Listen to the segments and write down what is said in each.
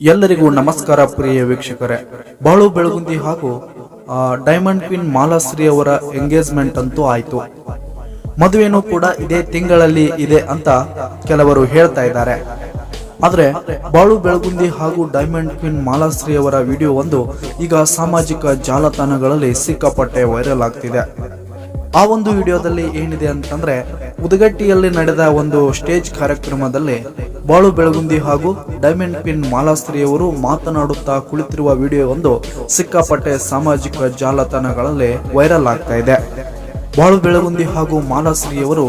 ಎಲ್ಲರಿಗೂ ನಮಸ್ಕಾರ ಪ್ರಿಯ ವೀಕ್ಷಕರೇ. ಬಾಳು ಬೆಳಗುಂದಿ ಹಾಗೂ ಡೈಮಂಡ್ ಕ್ವೀನ್ ಮಾಲಾಶ್ರೀ ಅವರ ಎಂಗೇಜ್ಮೆಂಟ್ ಅಂತೂ ಆಯ್ತು. ಮದುವೆನೂ ಕೂಡ ಇದೇ ತಿಂಗಳಲ್ಲಿ ಇದೆ ಅಂತ ಕೆಲವರು ಹೇಳ್ತಾ ಇದ್ದಾರೆ. ಆದರೆ, ಬಾಳು ಬೆಳಗುಂದಿ ಹಾಗೂ ಡೈಮಂಡ್ ಕ್ವೀನ್ ಮಾಲಾಶ್ರೀ ಅವರ ವಿಡಿಯೋ ಒಂದು ಈಗ ಸಾಮಾಜಿಕ ಜಾಲತಾಣಗಳಲ್ಲಿ ಸಿಕ್ಕಾಪಟ್ಟೆ ವೈರಲ್ ಆಗ್ತಿದೆ. ಆ ಒಂದು ವಿಡಿಯೋದಲ್ಲಿ ಏನಿದೆ ಅಂತಂದ್ರೆ ಉದಗಟ್ಟಿಯಲ್ಲಿ ನಡೆದ ಒಂದು ಸ್ಟೇಜ್ ಕಾರ್ಯಕ್ರಮದಲ್ಲಿ ಬಾಳು ಬೆಳಗುಂದಿ ಹಾಗೂ ಡೈಮಂಡ್ ಪಿನ್ ಮಾಲಾಶ್ರೀ ಅವರು ಮಾತನಾಡುತ್ತಾ ಕುಳಿತಿರುವ ವಿಡಿಯೋ ಒಂದು ಸಿಕ್ಕಾಪಟ್ಟೆ ಸಾಮಾಜಿಕ ಜಾಲತಾಣಗಳಲ್ಲಿ ವೈರಲ್ ಆಗ್ತಾ ಇದೆ. ಬಾಳು ಬೆಳಗುಂದಿ ಹಾಗೂ ಮಾಲಾಶ್ರೀ ಅವರು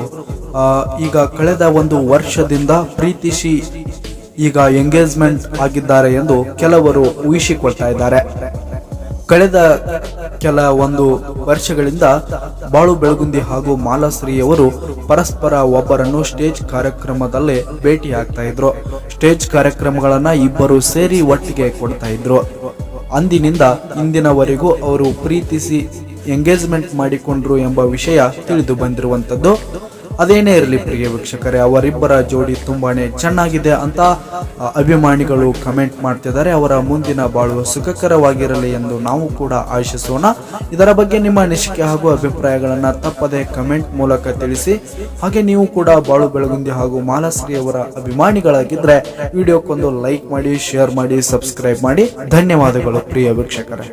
ಈಗ ಕಳೆದ ಒಂದು ವರ್ಷದಿಂದ ಪ್ರೀತಿಸಿ ಈಗ ಎಂಗೇಜ್ಮೆಂಟ್ ಆಗಿದ್ದಾರೆ ಎಂದು ಕೆಲವರು ಊಹಿಸಿಕೊಳ್ತಾ ಇದ್ದಾರೆ. ಕಳೆದ ಕೆಲ ಒಂದು ವರ್ಷಗಳಿಂದ ಬಾಳು ಬೆಳಗುಂದಿ ಹಾಗೂ ಮಾಲಾಶ್ರೀಯವರು ಪರಸ್ಪರ ಒಬ್ಬರನ್ನು ಸ್ಟೇಜ್ ಕಾರ್ಯಕ್ರಮದಲ್ಲಿ ಭೇಟಿ ಆಗ್ತಾ ಇದ್ರು. ಸ್ಟೇಜ್ ಕಾರ್ಯಕ್ರಮಗಳನ್ನ ಇಬ್ಬರು ಸೇರಿ ಒಟ್ಟಿಗೆ ಕೊಡ್ತಾ ಇದ್ರು. ಅಂದಿನಿಂದ ಇಂದಿನವರೆಗೂ ಅವರು ಪ್ರೀತಿಸಿ ಎಂಗೇಜ್ಮೆಂಟ್ ಮಾಡಿಕೊಂಡ್ರು ಎಂಬ ವಿಷಯ ತಿಳಿದು ಬಂದಿರುವಂತದ್ದು. ಅದೇನೇ ಇರಲಿ ಪ್ರಿಯ ವೀಕ್ಷಕರೇ, ಅವರಿಬ್ಬರ ಜೋಡಿ ತುಂಬಾನೇ ಚೆನ್ನಾಗಿದೆ ಅಂತ ಅಭಿಮಾನಿಗಳು ಕಮೆಂಟ್ ಮಾಡ್ತಿದ್ದಾರೆ. ಅವರ ಮುಂದಿನ ಬಾಳು ಸುಖಕರವಾಗಿರಲಿ ಎಂದು ನಾವು ಕೂಡ ಆಶಿಸೋಣ. ಇದರ ಬಗ್ಗೆ ನಿಮ್ಮ ಅನಿಸಿಕೆ ಹಾಗೂ ಅಭಿಪ್ರಾಯಗಳನ್ನ ತಪ್ಪದೆ ಕಮೆಂಟ್ ಮೂಲಕ ತಿಳಿಸಿ. ಹಾಗೆ ನೀವು ಕೂಡ ಬಾಳು ಬೆಳಗುಂದಿ ಹಾಗೂ ಮಾಲಾಶ್ರೀ ಅವರ ಅಭಿಮಾನಿಗಳಾಗಿದ್ರೆ ವಿಡಿಯೋಕ್ಕೊಂದು ಲೈಕ್ ಮಾಡಿ ಶೇರ್ ಮಾಡಿ ಸಬ್ಸ್ಕ್ರೈಬ್ ಮಾಡಿ. ಧನ್ಯವಾದಗಳು ಪ್ರಿಯ ವೀಕ್ಷಕರೇ.